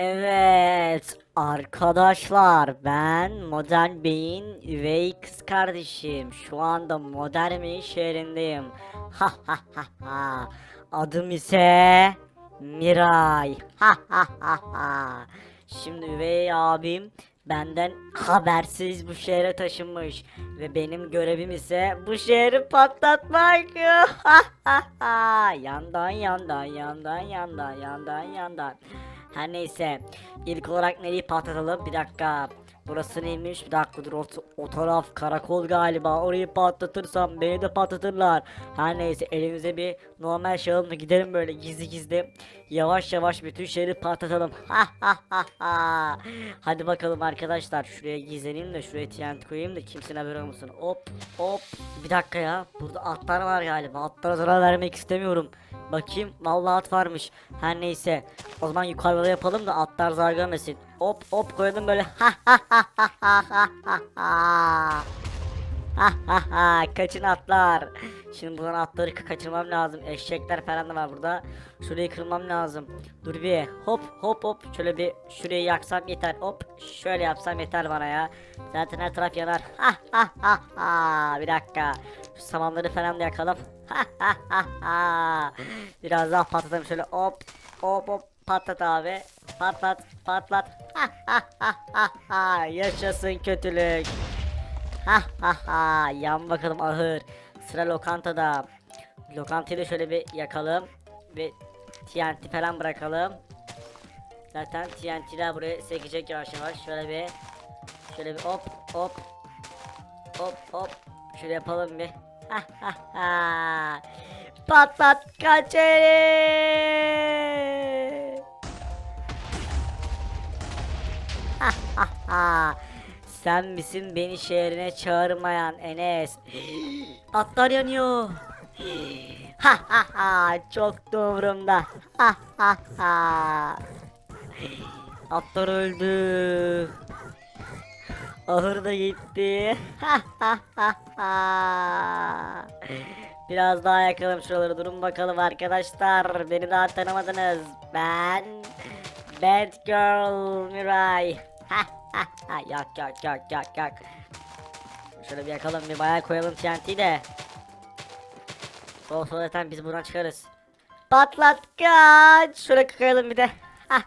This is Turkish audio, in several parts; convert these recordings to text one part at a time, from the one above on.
Evet arkadaşlar ben Modern Bey'in üvey kız kardeşim. Şu anda Modern Bey'in şehrindeyim. Adım ise Miray. Şimdi üvey abim benden habersiz bu şehre taşınmış ve benim görevim ise bu şehri patlatmak. Yandan yandan yandan yandan yandan yandan. Her neyse ilk olarak nereyi patlatalım bir dakika. Burası neymiş bir dakika dur o, o taraf karakol galiba orayı patlatırsam beni de patlatırlar. Her neyse elimize bir normal da gidelim böyle gizli gizli. Yavaş yavaş bütün şehri patlatalım. Ha ha ha ha. Hadi bakalım arkadaşlar şuraya gizleneyim de şuraya TNT koyayım da kimsenin haberi olmasın. Hop hop. Bir dakika ya burada atlar var galiba atlara zarar vermek istemiyorum. Bakayım vallahi at varmış. Her neyse. O zaman yukarıda yapalım da atlar zarar görmesin. Hop hop koyalım böyle. Ha ha ha ha ha ha ha ha. Ha ha ha kaçın atlar. Şimdi buradan atları ka- kaçırmam lazım. Eşekler falan da var burada. Şurayı kırmam lazım. Dur bir hop hop hop. Şöyle bir şurayı yaksam yeter. Hop şöyle yapsam yeter bana ya. Zaten her taraf yanar. Ha ha ha ha. Bir dakika. Şu samanları falan da yakalım. Ha ha ha ha. Biraz daha patlatalım şöyle hop hop hop. Patlat abi. Patlat patlat. Ha ha ha ha ha. Yaşasın kötülük. Ha ha ha yan bakalım ahır. Sıra lokantada. Lokantayı da şöyle bir yakalım. Ve TNT falan bırakalım. Zaten TNT'ler buraya sekecek yavaş yavaş. Şöyle bir şöyle bir hop hop hop hop şöyle yapalım bir. Patlat kaçeri. Sen misin beni şehrine çağırmayan Enes? Atlar yanıyor. Ha ha ha çok doğrumda. Ha ha ha. Atlar öldü. Ahır da gitti. Ha ha ha ha. Biraz daha yakalım şuraları durun bakalım arkadaşlar. Beni daha tanımadınız. Ben Bad Girl Miray. Yak yak yak yak yak. Şöyle bir yakalım bir bayağı koyalım TNT'yi de. Olsa zaten biz buradan çıkarız. Patlat kaç. Şöyle koyalım bir de. Hah.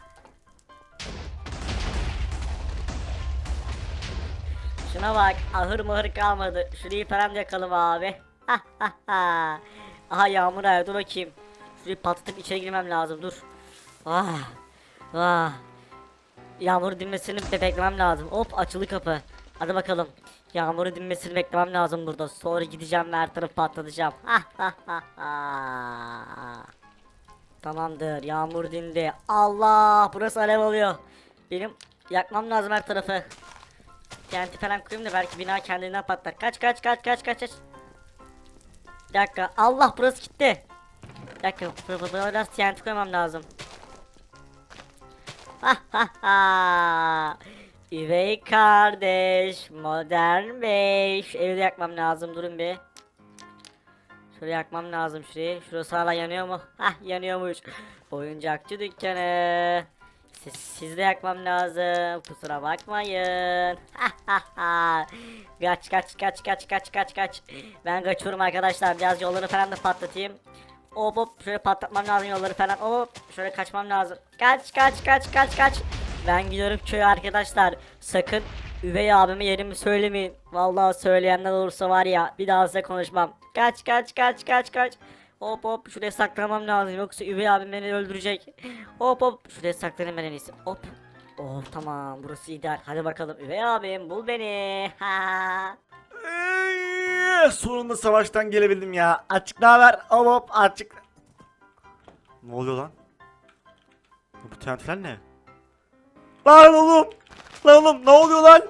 Şuna bak ahır mahır kalmadı. Şurayı falan yakalım abi. Ha ha ha. Aha yağmur ayağı dur bakayım. Şurayı patlatıp içeri girmem lazım dur. Ah. Ah. Yağmur dinmesini be- beklemem lazım. Hop açılı kapı. Hadi bakalım. Yağmurun dinmesini beklemem lazım burada. Sonra gideceğim ve her tarafı patlatacağım. Tamamdır. Yağmur dindi. Allah! Burası alev alıyor. Benim yakmam lazım her tarafı. TNT falan koyayım da belki bina kendinden patlar. Kaç kaç kaç kaç kaç kaç. Bir dakika. Allah burası gitti. Bir dakika. biraz TNT koymam lazım. Üvey kardeş, modern bey. Şu evi de yakmam lazım durun bir. Şöyle yakmam lazım şurayı. Şurası hala yanıyor mu? Hah yanıyormuş. Oyuncakçı dükkanı. Siz, siz de yakmam lazım. Kusura bakmayın. Kaç kaç kaç kaç kaç kaç kaç. Ben kaçıyorum arkadaşlar. Biraz yolları falan da patlatayım. Hop hop şöyle patlatmam lazım yolları falan. Hop şöyle kaçmam lazım. Kaç kaç kaç kaç kaç. Ben gidiyorum köye arkadaşlar. Sakın üvey abime yerimi söylemeyin. Vallahi söyleyenler olursa var ya bir daha size konuşmam. Kaç kaç kaç kaç kaç. Hop hop şuraya saklamam lazım yoksa üvey abim beni öldürecek. Hop hop şuraya saklanayım ben en iyisi. Hop. Oh tamam burası ideal. Hadi bakalım üvey abim bul beni. Ha. Eee, sonunda savaştan gelebildim ya. Açık haber? Hop hop açık. Ne oluyor lan? Bu TNT'ler ne? Lan oğlum! Lan oğlum ne oluyor lan?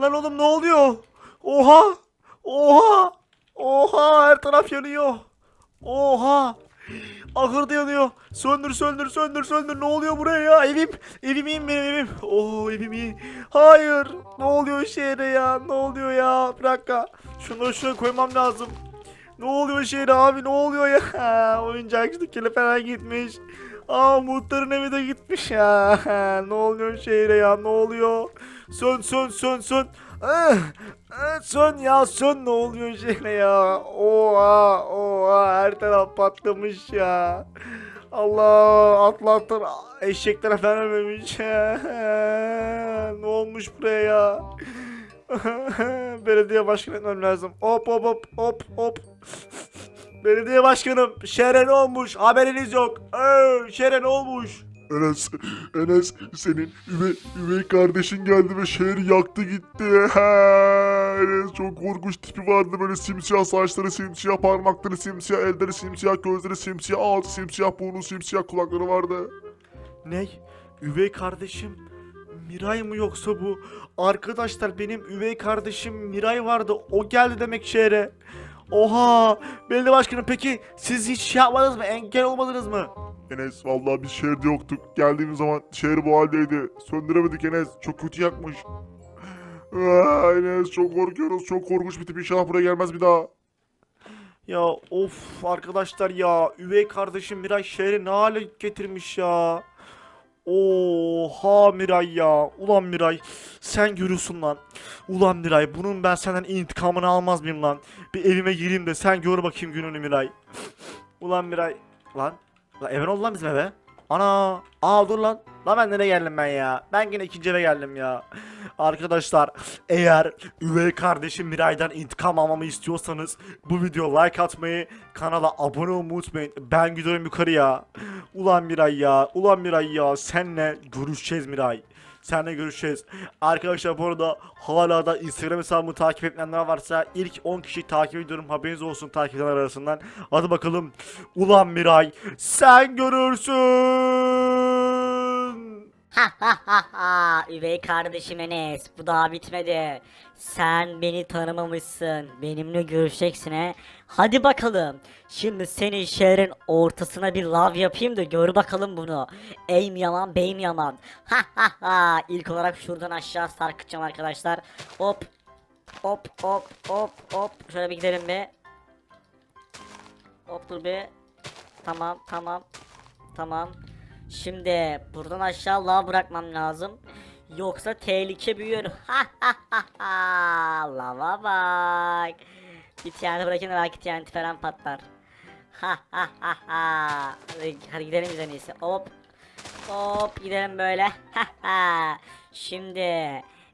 Lan oğlum ne oluyor? Oha! Oha! Oha her taraf yanıyor. Oha! Ahır da yanıyor. Söndür söndür söndür söndür. Ne oluyor buraya ya? Evim. Evim iyi mi benim evim? Oo evim iyi. Hayır. Ne oluyor şehre ya? Ne oluyor ya? Bir dakika. Şunları şuraya koymam lazım. Ne oluyor şehre abi? Ne oluyor ya? Oyuncakçı dükkanı falan gitmiş. Aa muhtarın evi de gitmiş ya. ne oluyor şehre ya ne oluyor? Sön sön sön sön. Ah, ah, Sön ya sön ne oluyor şehre ya? Oha oha her taraf patlamış ya. Allah atlatlar eşekler falan ölmemiş. ne olmuş buraya ya? Belediye başkanı lazım. Hop hop hop hop hop. Belediye başkanım şehre ne olmuş? Haberiniz yok. Ee, şehre ne olmuş? Enes, Enes senin üvey, üvey kardeşin geldi ve şehri yaktı gitti. Enes çok korkunç tipi vardı böyle simsiyah saçları simsiyah parmakları simsiyah elleri simsiyah gözleri simsiyah ağzı simsiyah burnu simsiyah kulakları vardı. Ne? Üvey kardeşim Miray mı yoksa bu? Arkadaşlar benim üvey kardeşim Miray vardı. O geldi demek şehre. Oha! Belediye başkanım peki siz hiç şey yapmadınız mı? Engel olmadınız mı? Enes vallahi biz şehirde yoktuk. Geldiğimiz zaman şehir bu haldeydi. Söndüremedik Enes. Çok kötü yakmış. Aa, Enes çok korkuyoruz. Çok korkunç bir tip. İnşallah buraya gelmez bir daha. Ya of arkadaşlar ya üvey kardeşim Miray şehri ne hale getirmiş ya. Oha Miray ya. Ulan Miray sen görüyorsun lan. Ulan Miray bunun ben senden intikamını almaz mıyım lan? Bir evime gireyim de sen gör bakayım gününü Miray. Ulan Miray. Lan. Lan eve ne oldu lan bizim eve? Ana. Aa dur lan. Lan ben nereye geldim ben ya? Ben yine ikinci eve geldim ya. Arkadaşlar eğer üvey kardeşim Miray'dan intikam almamı istiyorsanız bu video like atmayı, kanala abone olmayı unutmayın. Ben gidiyorum yukarıya. Ulan Miray ya, ulan Miray ya. Senle görüşeceğiz Miray. Seninle görüşeceğiz. Arkadaşlar bu arada hala da Instagram hesabımı takip etmeyenler varsa ilk 10 kişiyi takip ediyorum. Haberiniz olsun takip edenler arasından. Hadi bakalım. Ulan Miray sen görürsün. Ha üvey kardeşim Enes bu daha bitmedi. Sen beni tanımamışsın. Benimle görüşeceksin he. Hadi bakalım. Şimdi senin şehrin ortasına bir lav yapayım da gör bakalım bunu. Mi yaman bey mi yaman. Ha ha ha. İlk olarak şuradan aşağı sarkıtacağım arkadaşlar. Hop. Hop hop hop hop. Şöyle bir gidelim bir. Hop dur bir. Tamam tamam. Tamam. Şimdi buradan aşağı lav bırakmam lazım. Yoksa tehlike büyür. Lava bak. Bir TNT bırakın belki TNT falan patlar. Ha ha ha ha. Hadi, gidelim biz en iyisi. Hop. Hop gidelim böyle. Ha ha. Şimdi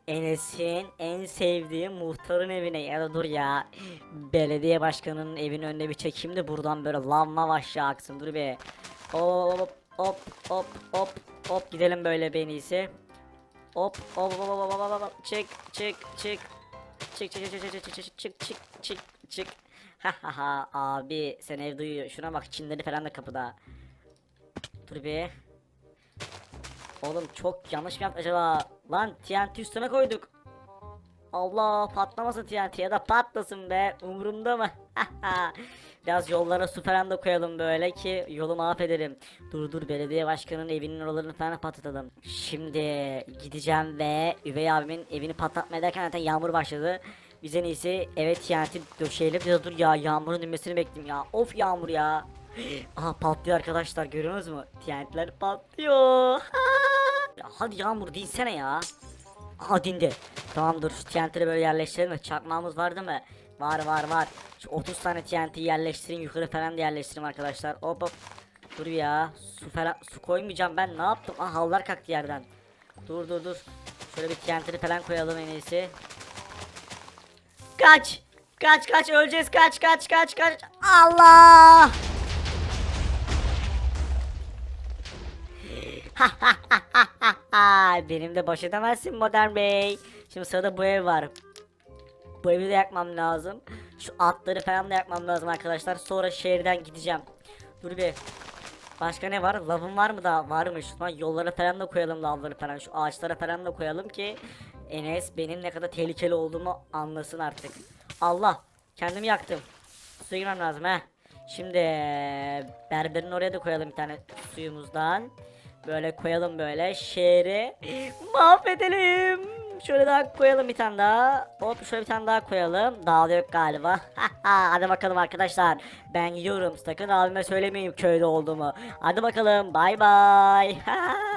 Enes'in en sevdiği muhtarın evine ya da dur ya belediye başkanının evinin önüne bir çekeyim de buradan böyle lavma aşağı aksın dur bir hop hop hop hop hop. Gidelim böyle en iyisi. Hop hop hop hop hop hop hop. Çık çık çık. Çık çık çık çık çık çık çık çık çık çık ha ha ha. Abi sen ev duyuyor. Şuna bak çinleri falan da kapıda. Dur bir. Oğlum çok yanlış mı yaptık acaba? Lan TNT üstüne koyduk. Allah patlamasın TNT ya da patlasın be. Umurumda mı? Biraz yollara su falan da koyalım böyle ki yolu mahvedelim. Dur dur belediye başkanının evinin oralarını falan patlatalım. Şimdi gideceğim ve üvey abimin evini patlatmaya derken zaten yağmur başladı. Biz en iyisi evet TNT döşeyelim. Ya dur ya yağmurun inmesini bekleyeyim ya. Of yağmur ya. Aha patlıyor arkadaşlar görüyorsunuz mu? TNT'ler patlıyor. Ya hadi yağmur dinsene ya. Aha dindi. Tamam dur şu TNT'leri böyle yerleştirelim? Çakmağımız var değil mi? Var var var. Şu 30 tane TNT yerleştireyim yukarı falan da yerleştireyim arkadaşlar. Hop hop. Dur ya. Su falan su koymayacağım ben ne yaptım? Ah havlar kalktı yerden. Dur dur dur. Şöyle bir TNT'leri falan koyalım en iyisi. Kaç! Kaç kaç öleceğiz kaç kaç kaç kaç. Allah! Benim de baş edemezsin modern bey. Şimdi sırada bu ev var. Bu evi de yakmam lazım. Şu atları falan da yakmam lazım arkadaşlar. Sonra şehirden gideceğim. Dur bir. Başka ne var? Lavın var mı da? Varmış. Lan yollara falan da koyalım lavları falan. Şu ağaçlara falan da koyalım ki Enes benim ne kadar tehlikeli olduğumu anlasın artık. Allah! Kendimi yaktım. Suya girmem lazım he. Şimdi berberin oraya da koyalım bir tane suyumuzdan. Böyle koyalım böyle şehri mahvedelim. Şöyle daha koyalım bir tane daha. Hop şöyle bir tane daha koyalım. Dağlı yok galiba. Hadi bakalım arkadaşlar. Ben gidiyorum. Sakın abime söylemeyeyim köyde olduğumu. Hadi bakalım. Bay bay.